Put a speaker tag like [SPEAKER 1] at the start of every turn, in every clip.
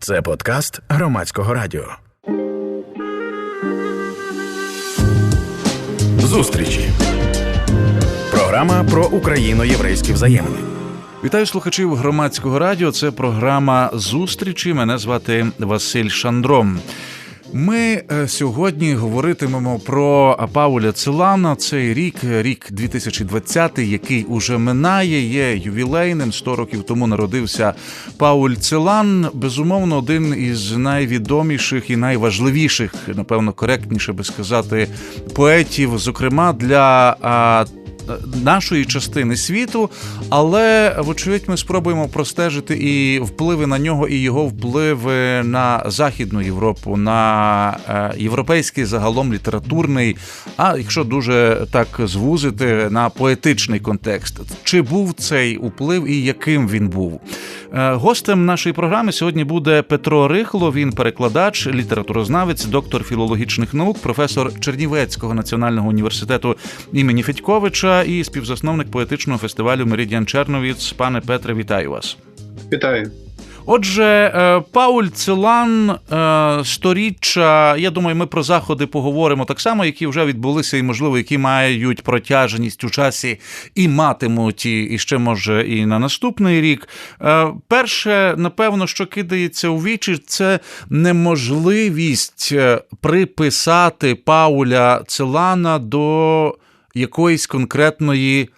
[SPEAKER 1] Це подкаст громадського радіо. Зустрічі. Програма про україно-єврейські взаємини.
[SPEAKER 2] Вітаю слухачів громадського радіо. Це програма зустрічі. Мене звати Василь Шандром. Ми е, сьогодні говоритимемо про Пауля Целана. Цей рік, рік 2020, який уже минає, є ювілейним. 100 років тому народився Пауль Целан. Безумовно, один із найвідоміших і найважливіших, напевно, коректніше би сказати, поетів, зокрема для нашої частини світу, але вочевидь ми спробуємо простежити і впливи на нього, і його впливи на Західну Європу, на е, європейський загалом літературний, а якщо дуже так звузити на поетичний контекст, чи був цей вплив і яким він був? Е, гостем нашої програми сьогодні буде Петро Рихло. Він перекладач, літературознавець, доктор філологічних наук, професор Чернівецького національного університету імені Федьковича і співзасновник поетичного фестивалю Меридіан Черновіц. Пане Петре, вітаю вас.
[SPEAKER 3] Вітаю.
[SPEAKER 2] Отже, е, Пауль Целан е, сторіччя. Я думаю, ми про заходи поговоримо так само, які вже відбулися, і можливо, які мають протяженість у часі і матимуть і ще може і на наступний рік. Е, перше, напевно, що кидається у вічі, це неможливість приписати Пауля Целана до якоїсь конкретної.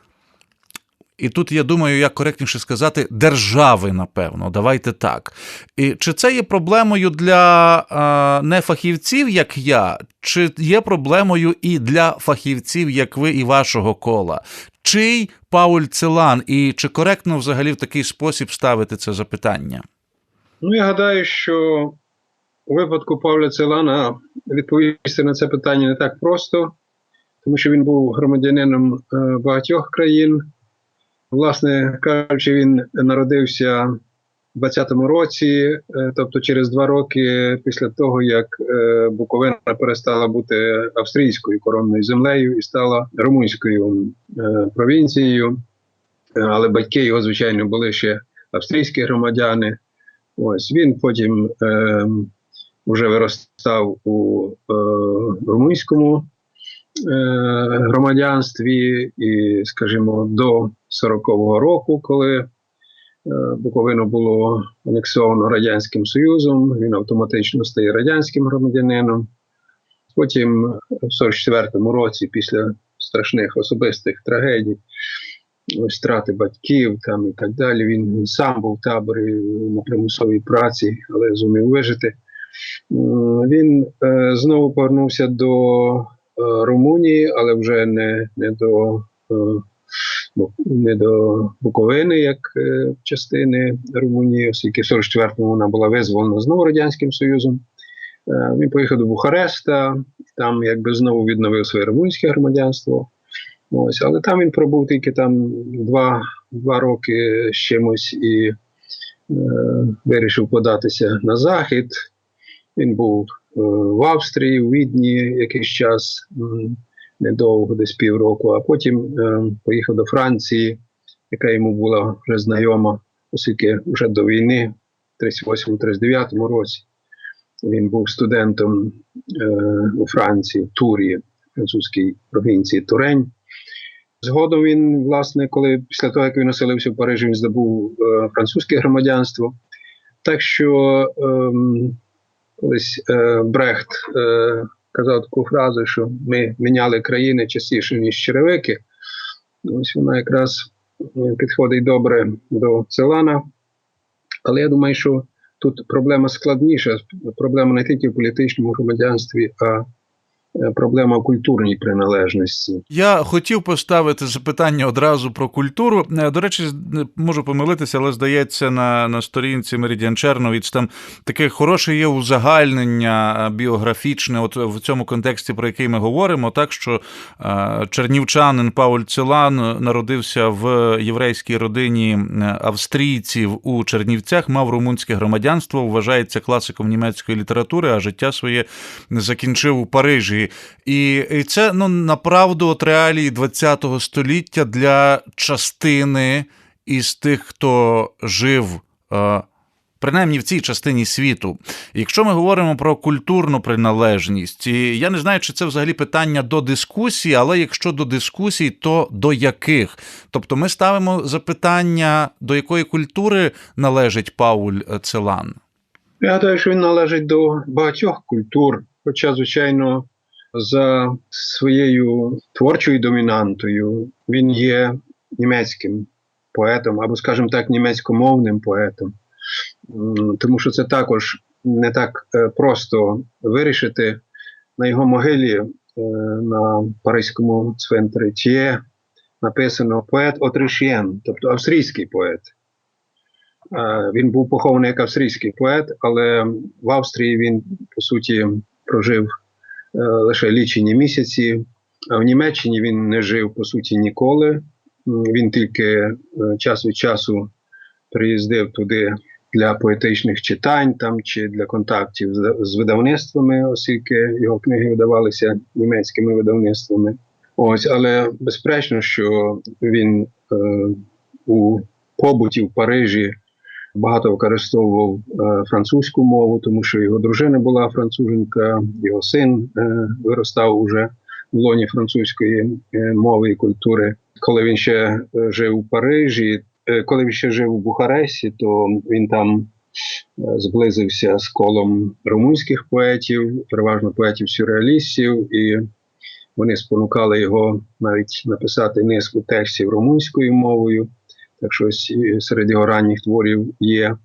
[SPEAKER 2] І тут я думаю, як коректніше сказати, держави, напевно, давайте так. І Чи це є проблемою для нефахівців, як я, чи є проблемою і для фахівців, як ви і вашого кола? Чий Пауль Целан, і чи коректно взагалі в такий спосіб ставити це запитання?
[SPEAKER 3] Ну, я гадаю, що у випадку Павля Целана відповісти на це питання не так просто, тому що він був громадянином е, багатьох країн. Власне кажучи, він народився в 20-му році, е, тобто через два роки після того, як е, Буковина перестала бути австрійською коронною землею і стала румунською е, провінцією. Але батьки його, звичайно, були ще австрійські громадяни. Ось він потім е, вже виростав у е, румунському Е, громадянстві, і, скажімо, до 40-го року, коли е, Буковину було анексовано Радянським Союзом, він автоматично стає радянським громадянином. Потім, в 44-му році, після страшних особистих трагедій, ось втрати батьків там і так далі, він сам був в таборі на примусовій праці, але зумів вижити. Він е, знову повернувся до Е, Румунії, але вже не не до не до Буковини, як е, частини Румунії, оскільки в 44-му вона була визволена знову Радянським Союзом. Він поїхав до Бухареста, там якби знову відновив своє румунське громадянство. Ось, Але там він пробув тільки там два два роки з чимось і е, вирішив податися на захід. Він був Е, в Австрії, у Відні якийсь час недовго, десь півроку, а потім е, поїхав до Франції, яка йому була вже знайома, оскільки вже до війни, в 38-39 році, він був студентом е, у Франції, в Турі, французькій провінції Турень. Згодом він, власне, коли після того, як він оселився в Парижі, він здобув французьке громадянство. Так що ем, Колись е, Брехт е, казав таку фразу, що ми міняли країни частіше, ніж черевики. Ось вона якраз е, підходить добре до Целана. Але я думаю, що тут проблема складніша. Проблема не тільки в політичному громадянстві, а проблема культурній приналежності.
[SPEAKER 2] Я хотів поставити запитання одразу про культуру. Е, до речі, можу помилитися, але здається, на на сторінці Меридіан Черновіць там таке хороше є узагальнення е, біографічне, от в цьому контексті, про який ми говоримо, так що чернівчанин Пауль Целан народився в єврейській родині австрійців у Чернівцях, мав румунське громадянство, вважається класиком німецької літератури, а життя своє закінчив у Парижі. І і це ну, направду от реалії ХХ століття для частини із тих, хто жив е, принаймні в цій частині світу. Якщо ми говоримо про культурну приналежність, і я не знаю, чи це взагалі питання до дискусії, але якщо до дискусій, то до яких? Тобто ми ставимо запитання, до якої культури належить Пауль Целан.
[SPEAKER 3] Я гадаю, що він належить до багатьох культур, хоча, звичайно, за своєю творчою домінантою він є німецьким поетом, або, скажімо так, німецькомовним поетом. Тому що це також не так е, просто вирішити на його могилі е, на Паризькому цвинтарі Тіє написано поет Отришєн, тобто австрійський поет. Е, Він був похований як австрійський поет, але в Австрії він, по суті, прожив лише лічені місяці. А в Німеччині він не жив, по суті, ніколи. Він тільки е, час від часу приїздив туди для поетичних читань там, чи для контактів з видавництвами, оскільки його книги видавалися німецькими видавництвами. Ось, але безперечно, що він е, у побуті в Парижі багато використовував е, французьку мову, тому що його дружина була француженка, його син е, виростав уже в лоні французької е, мови і культури. Коли він ще жив у Парижі, коли він ще жив у Бухаресті, то він там зблизився з колом румунських поетів, переважно поетів-сюрреалістів, і вони спонукали його навіть написати низку текстів румунською мовою. Так що ось серед його ранніх творів є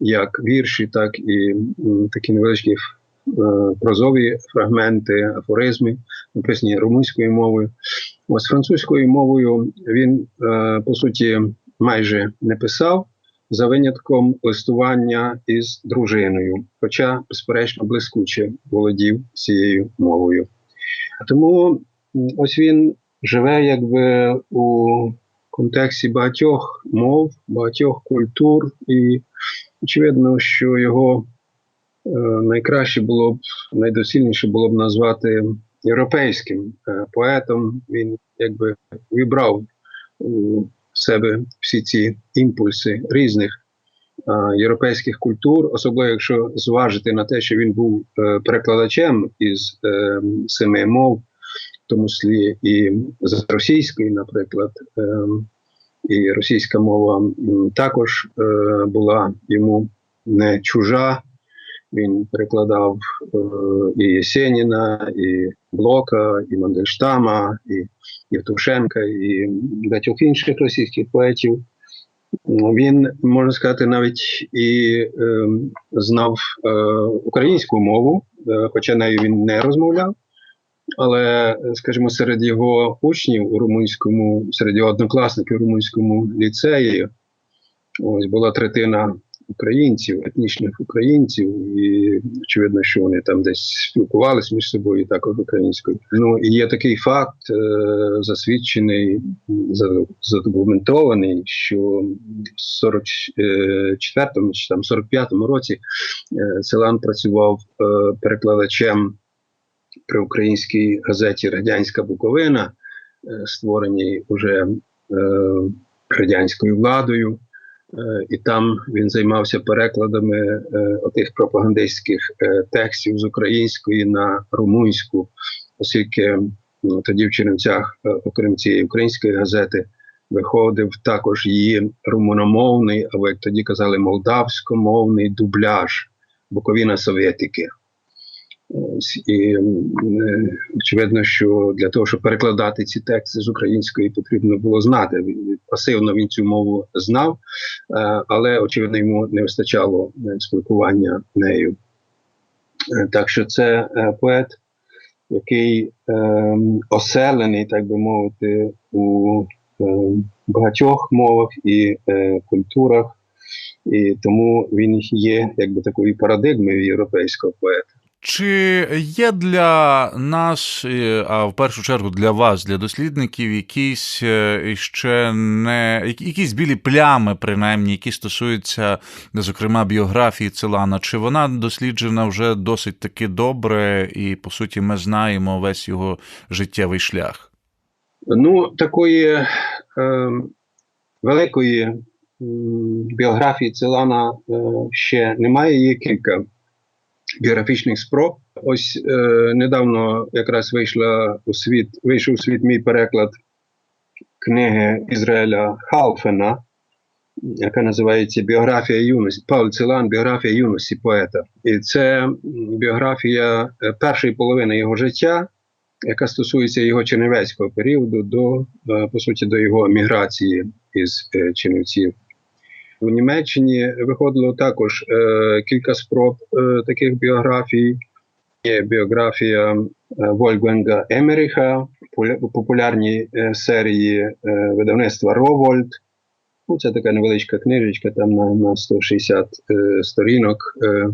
[SPEAKER 3] як вірші, так і такі невеличкі е, прозові фрагменти, афоризми, написані румунською мовою. Ось французькою мовою він, е, по суті, майже не писав за винятком листування із дружиною, хоча, безперечно, блискуче володів цією мовою. Тому ось він живе якби у контексті багатьох мов, багатьох культур, і очевидно, що його е, найкраще було б, найдоцільніше було б назвати європейським е, поетом. Він якби вибрав у себе всі ці імпульси різних е, європейських культур, особливо якщо зважити на те, що він був перекладачем із семи мов, тому числі і з російської, наприклад. ем, і російська мова також е, була йому не чужа. Він перекладав е, і Єсеніна, і Блока, і Мандельштама, і Євтушенка, і багатьох інших російських поетів. Він, можна сказати, навіть і е, знав е, українську мову, е, хоча нею він не розмовляв. Але, скажімо, серед його учнів у румунському, серед його однокласників у румунському ліцеї, ось була третина українців, етнічних українців, і очевидно, що вони там десь спілкувалися між собою також українською. Ну і є такий факт, е, засвідчений, задокументований, що в 44-му чи там 45-му році е, Селан працював е, перекладачем при українській газеті Радянська Буковина, е, створеній уже е, радянською владою. Е, І там він займався перекладами отих пропагандистських текстів з української на румунську, оскільки ну, тоді в Чернівцях, окрім цієї української газети, виходив також її румуномовний, або як тоді казали, молдавськомовний дубляж Буковіна Совєтики. І е, очевидно, що для того, щоб перекладати ці тексти з української, потрібно було знати. Пасивно він цю мову знав, е, але очевидно йому не вистачало е, спілкування нею. Так що це поет, який оселений, так би мовити, у багатьох мовах і культурах, і тому він є якби такою парадигмою європейського поета.
[SPEAKER 2] Чи є для нас, е, а в першу чергу для вас, для дослідників, якісь е, ще не якісь білі плями, принаймні, які стосуються, зокрема, біографії Целана? Чи вона досліджена вже досить таки добре, і по суті ми знаємо весь його життєвий шлях?
[SPEAKER 3] Ну, такої е, великої біографії Целана е, ще немає. Є кілька біографічних спроб. Ось е, недавно якраз вийшла у світ, вийшов у світ мій переклад книги Ізраїля Халфена, яка називається Біографія юності. Павло Целан, біографія юності поета. І це біографія е, першої половини його життя, яка стосується його чернівецького періоду до, е, по суті, до його міграції із е, Чернівців. У Німеччині виходило також е, кілька спроб е, таких біографій. Є біографія е, Вольфганга Емеріха, популя- популярні е, серії е, видавництва Ровольд. Ну, це така невеличка книжечка, там на, на 160 е, сторінок. Е,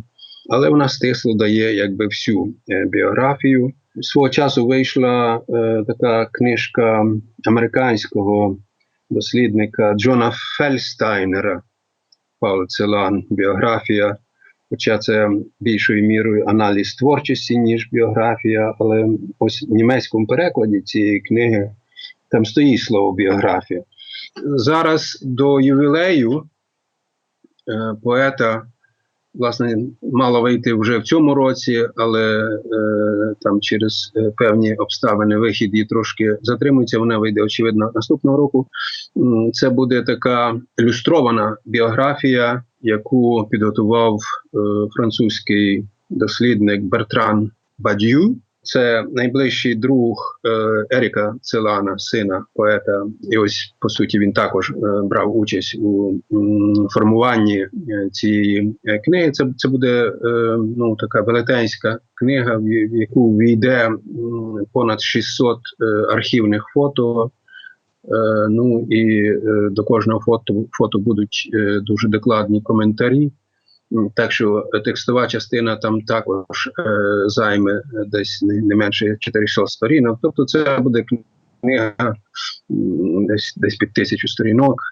[SPEAKER 3] але вона стисло дає якби всю е, біографію. Свого часу вийшла е, така книжка американського дослідника Джона Фельстайнера Павло Целан, біографія. Хоча це більшою мірою аналіз творчості, ніж біографія, але ось в німецькому перекладі цієї книги там стоїть слово біографія. Зараз до ювілею е, поета власне мала вийти вже в цьому році, але е, там через е, певні обставини вихід її трошки затримується. Вона вийде очевидно наступного року. Це буде така ілюстрована біографія, яку підготував е, французький дослідник Бертран Бадью. Це найближчий друг е, Еріка Целана, сина поета. І ось по суті він також е, брав участь у формуванні е, цієї книги. Це, це буде ну така велетенська книга, в яку війде понад 600 е, архівних фото. Ну і до кожного фото, фото будуть дуже докладні коментарі. М, Так що е, текстова частина там також е, займе е, десь не менше 400 сторінок. Тобто це буде книга десь, десь під тисячу сторінок.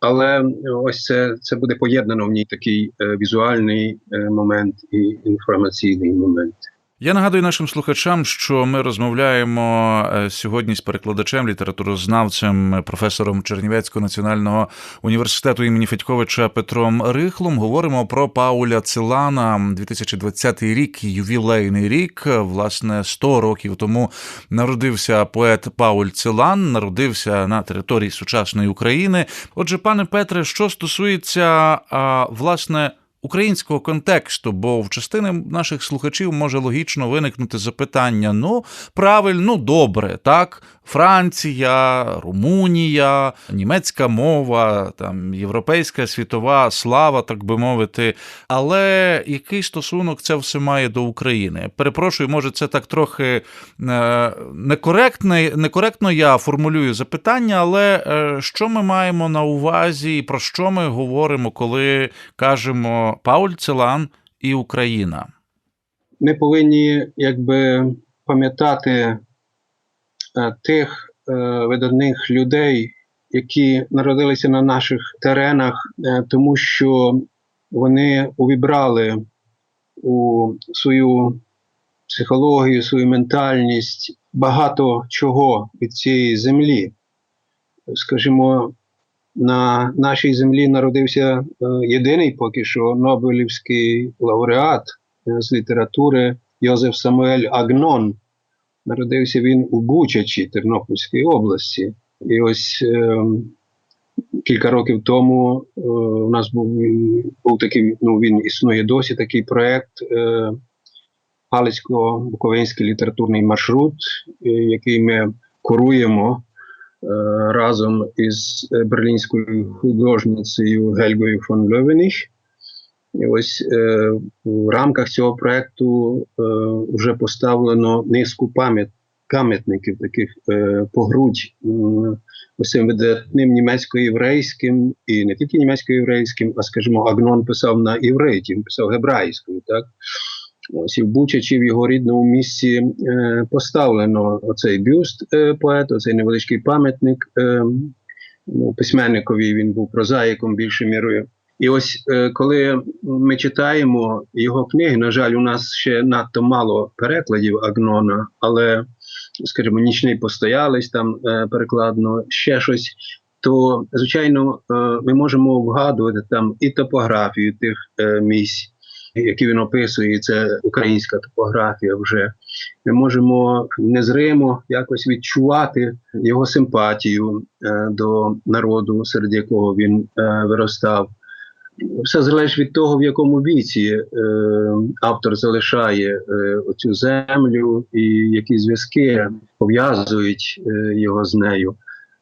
[SPEAKER 3] Але ось це, це буде поєднано в ній такий е, візуальний е, момент і інформаційний момент.
[SPEAKER 2] Я нагадую нашим слухачам, що ми розмовляємо е, сьогодні з перекладачем, літературознавцем, професором Чернівецького національного університету імені Федьковича Петром Рихлом. Говоримо про Пауля Цилана. 2020 рік, ювілейний рік. Власне, 100 років тому народився поет Пауль Цилан, народився на території сучасної України. Отже, пане Петре, що стосується власне українського контексту, бо в частини наших слухачів може логічно виникнути запитання: ну, правильно, ну добре, так. Франція, Румунія, німецька мова, там європейська світова слава, так би мовити. Але який стосунок це все має до України? Перепрошую, може, це так трохи е, некоректно, некоректно я формулюю запитання, але е, що ми маємо на увазі і про що ми говоримо, коли кажемо Пауль Целан і Україна?
[SPEAKER 3] Ми повинні якби пам'ятати е, тих е, видатних людей, які народилися на наших теренах, е, тому що вони увібрали у свою психологію, свою ментальність багато чого від цієї землі. Скажімо, на нашій землі народився е, єдиний поки що Нобелівський лауреат е, з літератури Йозеф Самуель Агнон. Народився він у Бучачі Тернопільської області. І ось е, кілька років тому е, у нас був, був такий, ну він існує досі такий проєкт е, Галицько-Буковинський літературний маршрут, е, який ми куруємо разом із е, берлінською художницею Гельгою фон Льовених. І ось е, в рамках цього проєкту е, вже поставлено низку пам'ят, пам'ятників таких е, по грудь м, ось цим видатним німецько-єврейським, і не тільки німецько-єврейським, а скажімо, Агнон писав на івриті, він писав гебрайською. Так? Ось і в Бучачі в його рідному місці е, поставлено оцей бюст е, поета, оцей невеличкий пам'ятник е, ну, письменникові. Він був прозаїком більшою мірою. І ось е, коли ми читаємо його книги, на жаль, у нас ще надто мало перекладів Агнона, але, скажімо, нічний постоялись там е, перекладно, ще щось. то звичайно е, ми можемо вгадувати там і топографію тих е, місць, які він описує. Це українська топографія. Вже ми можемо незримо якось відчувати його симпатію е, до народу, серед якого він е, виростав. Все залежить від того, в якому віці е, автор залишає оцю землю і які зв'язки пов'язують його з нею.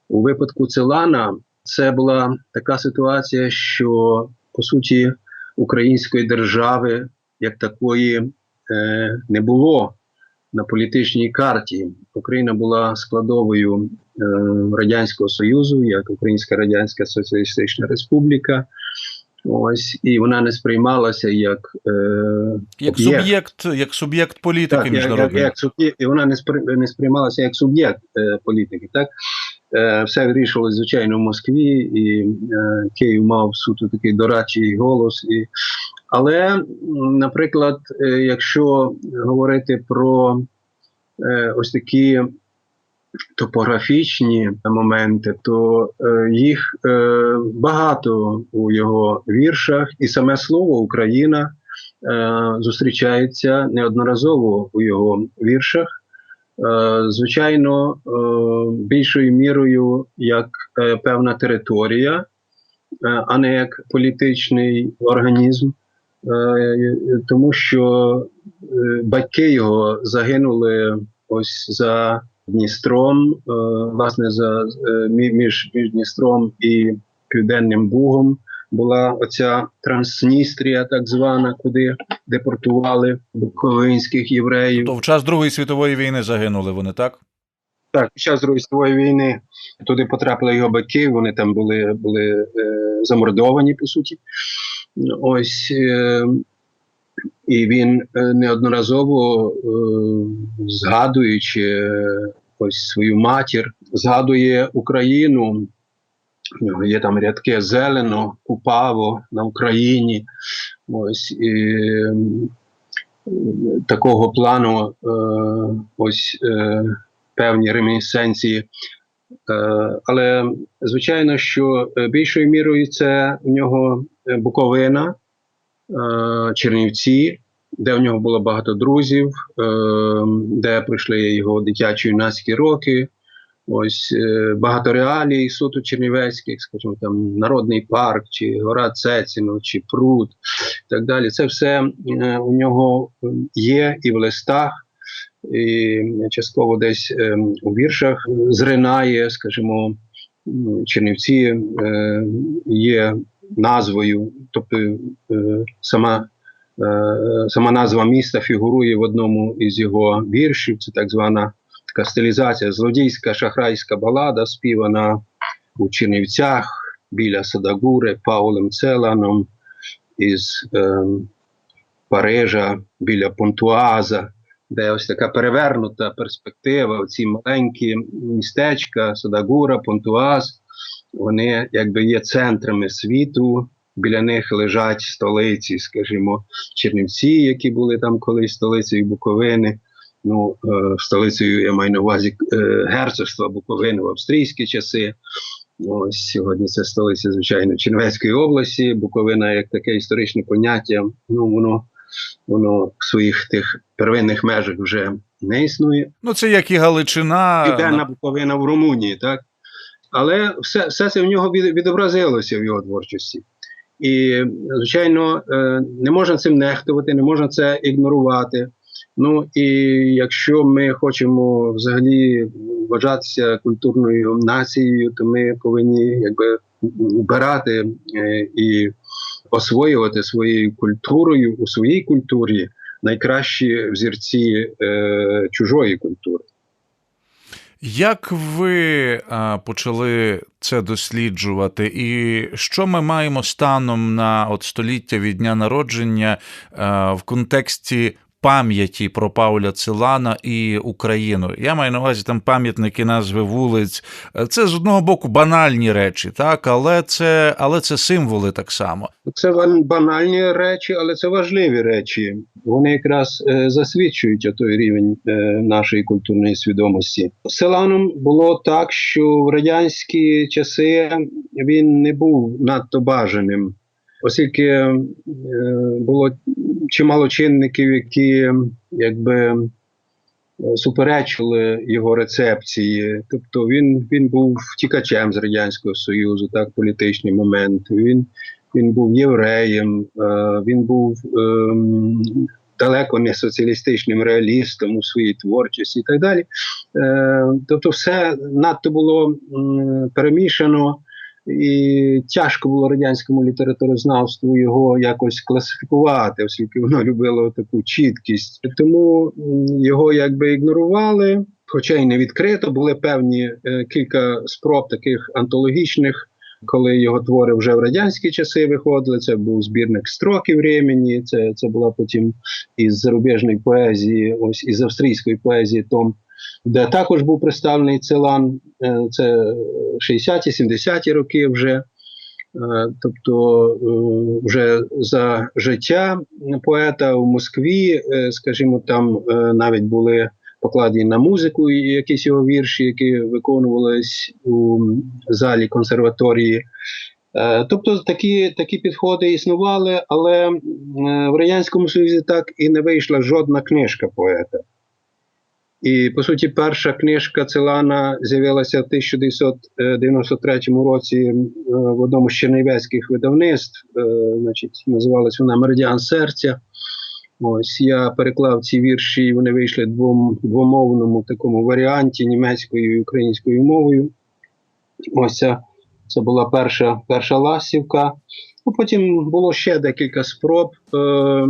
[SPEAKER 3] У випадку Целана це була така ситуація, що по суті української держави як такої е, не було на політичній карті. Україна була складовою е, Радянського Союзу, як Українська Радянська Соціалістична Республіка. Ось і вона не сприймалася як е,
[SPEAKER 2] Як
[SPEAKER 3] об'єкт.
[SPEAKER 2] суб'єкт, як суб'єкт політики
[SPEAKER 3] Так, як, як, як суб'єкт, і вона не сприймалася як суб'єкт е, політики. Так? Е, все вирішувалося, звичайно, в Москві, і е, Київ мав суто такий дорадчий голос. І... Але, наприклад, е, якщо говорити про ось такі топографічні моменти, то їх багато у його віршах, і саме слово Україна зустрічається неодноразово у його віршах. Е, звичайно, е, більшою мірою як е, певна територія, а не як політичний організм, тому що батьки його загинули ось за Дністром, власне, за між, між Дністром і Південним Бугом була оця Трансністрія, так звана, куди депортували буковинських євреїв.
[SPEAKER 2] То в час Другої світової війни загинули вони, так?
[SPEAKER 3] Так, під час Другої світової війни туди потрапили його батьки, вони там були, були е, замордовані, по суті. Ось. Е, і він е, неодноразово, е, згадуючи е, ось свою матір, згадує Україну. У нього є там рядки зелено, купаво на Україні. Ось і, такого плану е, ось е, певні ремінесценції. Е, але звичайно, що е, більшою мірою це у нього е, Буковина, Чернівці, де в нього було багато друзів, де пройшли його дитячі юнацькі роки. Ось е, багато реалій суто чернівецьких, скажімо, там Народний парк, чи гора Цеціно, чи пруд, і так далі. Це все е, у нього е, є і в листах, і частково десь е, у віршах зринає, скажімо, Чернівці е, є назвою, тобто е, сама, е, сама назва міста фігурує в одному із його віршів. Це так звана така стилізація, злодійська шахрайська балада, співана у Чернівцях біля Садагури Паулем Целаном із е, Парижа біля Понтуаза, де ось така перевернута перспектива. Ці маленькі містечка, Садагура, Понтуаз, вони якби є центрами світу. Біля них лежать столиці, скажімо, Чернівці, які були там колись столицею Буковини. Ну, е, столицею я маю на увазі е, герцогства Буковини в австрійські часи. Ось сьогодні це столиця, звичайно, Чернівецької області. Буковина як таке історичне поняття. Ну воно воно в своїх тих первинних межах вже не існує.
[SPEAKER 2] Ну, це як і Галичина.
[SPEAKER 3] Південна Буковина в Румунії, так? Але все, все це в нього від- відобразилося в його творчості. І, звичайно, е, не можна цим нехтувати, не можна це ігнорувати. Ну і якщо ми хочемо взагалі вважатися культурною нацією, то ми повинні якби вбирати е, і освоювати своєю культурою у своїй культурі найкращі взірці е, чужої культури.
[SPEAKER 2] Як ви а, почали це досліджувати, і що ми маємо станом на от століття від дня народження а, в контексті пам'яті про Пауля Целана і Україну. Я маю на увазі там пам'ятники, назви вулиць. Це з одного боку банальні речі, так, але це, але це символи так само.
[SPEAKER 3] Це банальні речі, але це важливі речі. Вони якраз е, засвідчують той рівень е, нашої культурної свідомості. Селаном було так, що в радянські часи він не був надто бажаним, оскільки е, було чимало чинників, які якби е, суперечили його рецепції. Тобто він, він був втікачем з Радянського Союзу, так, політичний момент. Він він був євреєм, е, він був ем, далеко не соціалістичним реалістом у своїй творчості і так далі. Тобто, все надто було перемішано, і тяжко було радянському літературознавству його якось класифікувати, оскільки воно любило таку чіткість. Тому його якби ігнорували, хоча й не відкрито, були певні е, кілька спроб таких антологічних коли його твори вже в радянські часи виходили. Це був збірник строки времени, це, це була потім із зарубіжної поезії, ось із австрійської поезії Том, де також був представлений Целан. Е, Це 60-70-ті роки вже. Е, Тобто е, вже за життя поета в Москві, скажімо, там навіть були покладені на музику якісь його вірші, які виконувались у залі консерваторії. Тобто такі, такі підходи існували, але в Радянському Союзі так і не вийшла жодна книжка поета. І, по суті, перша книжка Целана з'явилася в 1993 році е, в одному з чернівецьких видавництв. Е, Значить, називалась вона Меридіан серця. Ось я переклав ці вірші, вони вийшли двом, двомовному такому варіанті німецькою і українською мовою. Ось це, це була перша, перша ластівка. Ну, потім було ще декілька спроб е,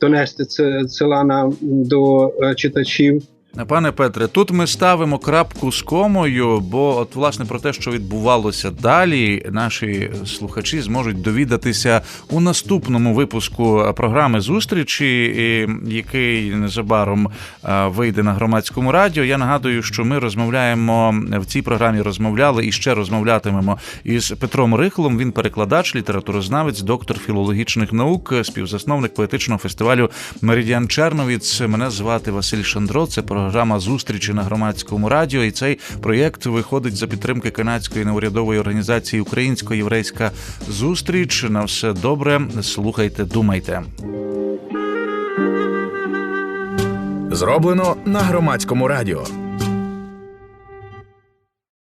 [SPEAKER 3] донести це Целана до е, читачів.
[SPEAKER 2] Пане Петре, тут ми ставимо крапку з комою, бо от власне про те, що відбувалося далі, наші слухачі зможуть довідатися у наступному випуску програми зустрічі, який незабаром е, вийде на громадському радіо. Я нагадую, що ми розмовляємо в цій програмі. Розмовляли і ще розмовлятимемо із Петром Рихлом. Він перекладач, літературознавець, доктор філологічних наук, співзасновник поетичного фестивалю Меридіан Черновіц. Мене звати Василь Шандро. Це програма зустрічі на громадському радіо. І цей проєкт виходить за підтримки канадської неурядової організації Українсько-єврейська зустріч. На все добре. Слухайте, думайте.
[SPEAKER 1] Зроблено на громадському радіо.